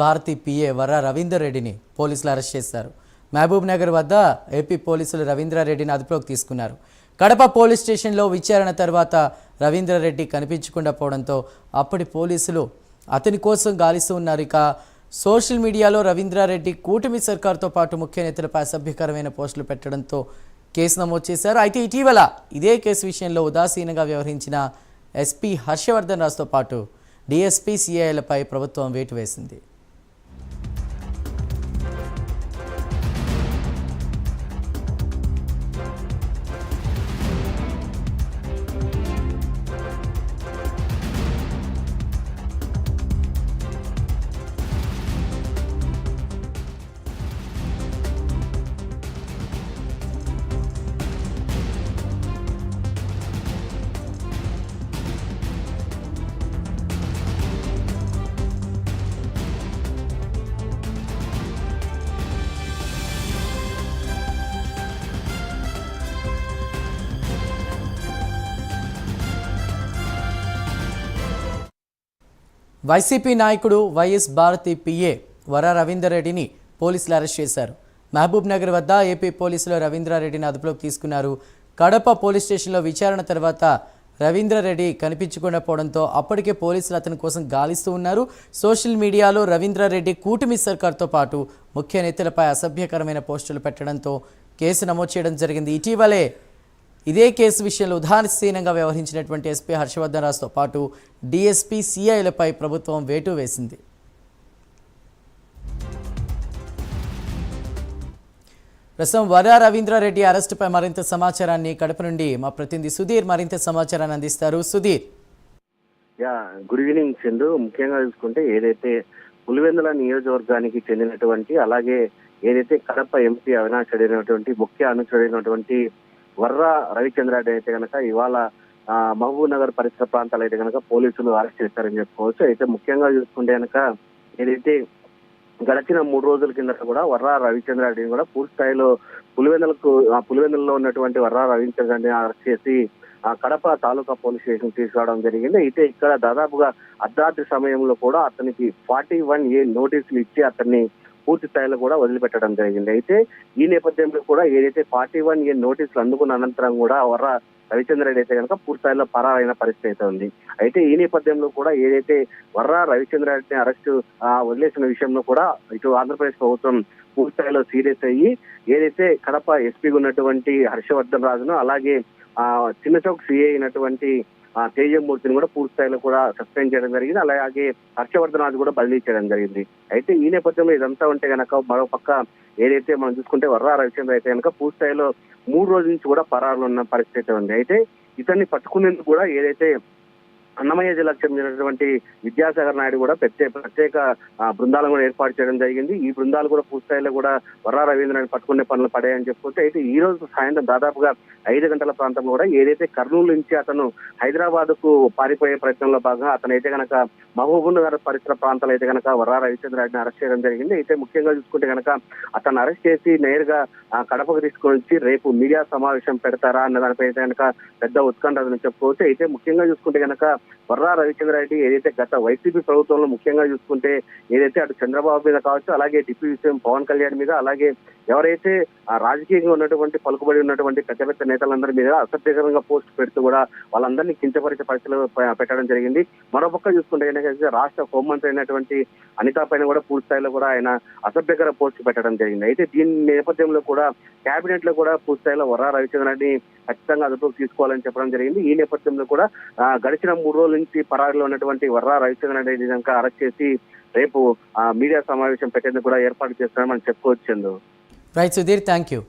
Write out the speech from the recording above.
Bharati PA Varra Ravinder రెడ్డిని పోలీసులు arrest చేశారు. మహబూబ్ నగర్ వద్ద ఏపీ పోలీసులు రవీంద్రారెడ్డిని అదుపులోకి తీసుకున్నారు. కడప పోలీస్ స్టేషన్లో విచారణ తర్వాత రవీంద్రారెడ్డి కనిపించకుండా పోవడంతో అప్పటి పోలీసులు అతని కోసం గాలిస్తూ ఉన్నారు. ఇక సోషల్ మీడియాలో రవీంద్రారెడ్డి కూటమి సర్కార్తో పాటు ముఖ్య నేతలపై అసభ్యకరమైన పోస్టులు పెట్టడంతో కేసు నమోదు చేశారు. అయితే ఇటీవల ఇదే కేసు విషయంలో ఉదాసీనంగా వ్యవహరించిన ఎస్పీ హర్షవర్ధన్ రాజుతో పాటు డిఎస్పీ సిఐలపై ప్రభుత్వం వేటు వేసింది. వైసీపీ నాయకుడు వైఎస్ భారతి పిఏ వర రవీందర్ రెడ్డిని పోలీసులు అరెస్ట్ చేశారు. మహబూబ్ నగర్ వద్ద ఏపీ పోలీసులు రవీంద్రారెడ్డిని అదుపులోకి తీసుకున్నారు. కడప పోలీస్ స్టేషన్లో విచారణ తర్వాత రవీంద్రారెడ్డి కనిపించకుండా పోవడంతో అప్పటికే పోలీసులు అతని కోసం గాలిస్తూ ఉన్నారు. సోషల్ మీడియాలో రవీంద్రారెడ్డి కూటమి సర్కార్తో పాటు ముఖ్య నేతలపై అసభ్యకరమైన పోస్టులు పెట్టడంతో కేసు నమోదు చేయడం జరిగింది. ఇటీవలే ఇదే కేసు విషయంలో ఉదాసీనంగా వ్యవహరించినటువంటి ఎస్పీ హర్షవర్ధన్ రాజుతో పాటు డిఎస్పీ సిఐలపై ప్రభుత్వం వేటు వేసింది. ప్రస్తుతం వర రవీంద్రారెడ్డి అరెస్టుపై మరింత సమాచారాన్ని కడప నుండి మా ప్రతినిధి సుధీర్ మరింత సమాచారాన్ని అందిస్తారు. Sudheer. Yeah good evening Chandu ముఖ్యంగా చూసుకుంటే ఏదైతే పులివెందుల నియోజకవర్గానికి చెందినటువంటి అలాగే ఏదైతే కడప ఎంపీ అవినాష్ అడిగినటువంటి ముఖ్య అనుచరుడైనటువంటి వర్రా రవిచంద్రారెడ్డి అయితే కనుక ఇవాళ మహబూబ్ నగర్ పరిసర ప్రాంతాలు అయితే కనుక పోలీసులు అరెస్ట్ చేశారని చెప్పుకోవచ్చు. అయితే ముఖ్యంగా చూసుకుంటే కనుక ఏదైతే గడిచిన మూడు రోజుల కింద కూడా వర్రా రవిచంద్రారెడ్డిని కూడా పూర్తి స్థాయిలో పులివెందులకు ఆ పులివెందులలో ఉన్నటువంటి వర్రా రవిచంద్రారెడ్డిని అరెస్ట్ చేసి ఆ కడప తాలూకా పోలీస్ స్టేషన్ తీసుకురావడం జరిగింది. అయితే ఇక్కడ దాదాపుగా అర్ధరాత్రి సమయంలో కూడా అతనికి ఫార్టీ వన్ ఏ నోటీసులు ఇచ్చి అతన్ని పూర్తి స్థాయిలో కూడా వదిలిపెట్టడం జరిగింది. అయితే ఈ నేపథ్యంలో కూడా ఏదైతే ఫార్టీ వన్ ఏ నోటీసులు అందుకున్న అనంతరం కూడా వర్ర రవిచంద్రరెడ్డి అయితే కనుక పూర్తి స్థాయిలో పరారైన పరిస్థితి అయితే ఉంది. అయితే ఈ నేపథ్యంలో కూడా ఏదైతే వర్ర రవిచంద్రారెడ్డిని అరెస్టు అరెస్ట్ వదిలేసిన విషయంలో కూడా ఇటు ఆంధ్రప్రదేశ్ ప్రభుత్వం పూర్తి స్థాయిలో సీరియస్ అయ్యి ఏదైతే కడప ఎస్పీగా ఉన్నటువంటి హర్షవర్ధన్ రాజును అలాగే ఆ చిన్న సిఐ అయినటువంటి తేజమూర్తిని కూడా పూర్తి స్థాయిలో కూడా సస్పెండ్ చేయడం జరిగింది. అలాగే హర్షవర్ధన్ రాజు కూడా బదిలీ చేయడం జరిగింది. అయితే ఈ నేపథ్యంలో ఇదంతా ఉంటే గనక మరో పక్క ఏదైతే మనం చూసుకుంటే వర్రా రవిచంద్ర అయితే కనుక పూర్తి స్థాయిలో మూడు రోజుల నుంచి కూడా పరారులో ఉన్న పరిస్థితి ఉంది. అయితే ఇతన్ని పట్టుకునేందుకు కూడా ఏదైతే అన్నమయ్య జిల్లాకు చెందినటువంటి విద్యాసాగర్ నాయుడు కూడా ప్రత్యేక ప్రత్యేక బృందాలు బృందాలను కూడా ఏర్పాటు చేయడం జరిగింది. ఈ బృందాలు కూడా పూర్తిస్థాయిలో కూడా వర్రా రవీంద్రని పట్టుకునే పనులు పడాయని చెప్పుకుంటే అయితే ఈ రోజు సాయంత్రం దాదాపుగా ఐదు గంటల ప్రాంతంలో కూడా ఏదైతే కర్నూలు నుంచి అతను హైదరాబాద్కు పారిపోయే ప్రయత్నంలో భాగంగా అతను అయితే కనుక మహబూబ్ నగర్ పరిసర ప్రాంతాలు అయితే కనుక వర్రా రవిచంద్రారెడ్డిని అరెస్ట్ చేయడం జరిగింది. అయితే ముఖ్యంగా చూసుకుంటే కనుక అతను అరెస్ట్ చేసి నేరుగా కడపకు తీసుకొని వచ్చి రేపు మీడియా సమావేశం పెడతారా అన్న దానిపై అయితే కనుక పెద్ద ఉత్కంఠ చెప్పుకోవచ్చు. అయితే ముఖ్యంగా చూసుకుంటే కనుక వర్రా రవిచంద్ర రెడ్డి ఏదైతే గత వైసీపీ ప్రభుత్వంలో ముఖ్యంగా చూసుకుంటే ఏదైతే అటు చంద్రబాబు మీద కావచ్చు అలాగే డిప్యూటీ సీఎం పవన్ కళ్యాణ్ మీద అలాగే ఎవరైతే ఆ రాజకీయంగా ఉన్నటువంటి పలుకుబడి ఉన్నటువంటి పెద్ద పెద్ద నేతలందరి మీద అసభ్యకరంగా పోస్ట్ పెడుతూ కూడా వాళ్ళందరినీ కించపరిచే పరిస్థితులు పెట్టడం జరిగింది. మరోపక్క చూసుకుంటే ఏంటంటే రాష్ట్ర హోంమంత్రి అయినటువంటి అనితా పైన కూడా పూర్తి స్థాయిలో కూడా ఆయన అసభ్యకర పోస్ట్ పెట్టడం జరిగింది. అయితే దీని నేపథ్యంలో కూడా కేబినెట్లో కూడా పూర్తి స్థాయిలో వర్రా రవిచంద్ర రెడ్డి ఖచ్చితంగా అదుపులోకి తీసుకోవాలని చెప్పడం జరిగింది. ఈ నేపథ్యంలో కూడా గడిచిన మూడు రోజుల నుంచి పరారిలో ఉన్నటువంటి వర్రా రవిచంద్ర రెడ్డి కనుక అరెస్ట్ చేసి రేపు మీడియా సమావేశం పెట్టేందుకు కూడా ఏర్పాటు చేస్తారని మనం చెప్పుకోవచ్చు రైట్ సుధీర్ థ్యాంక్ యూ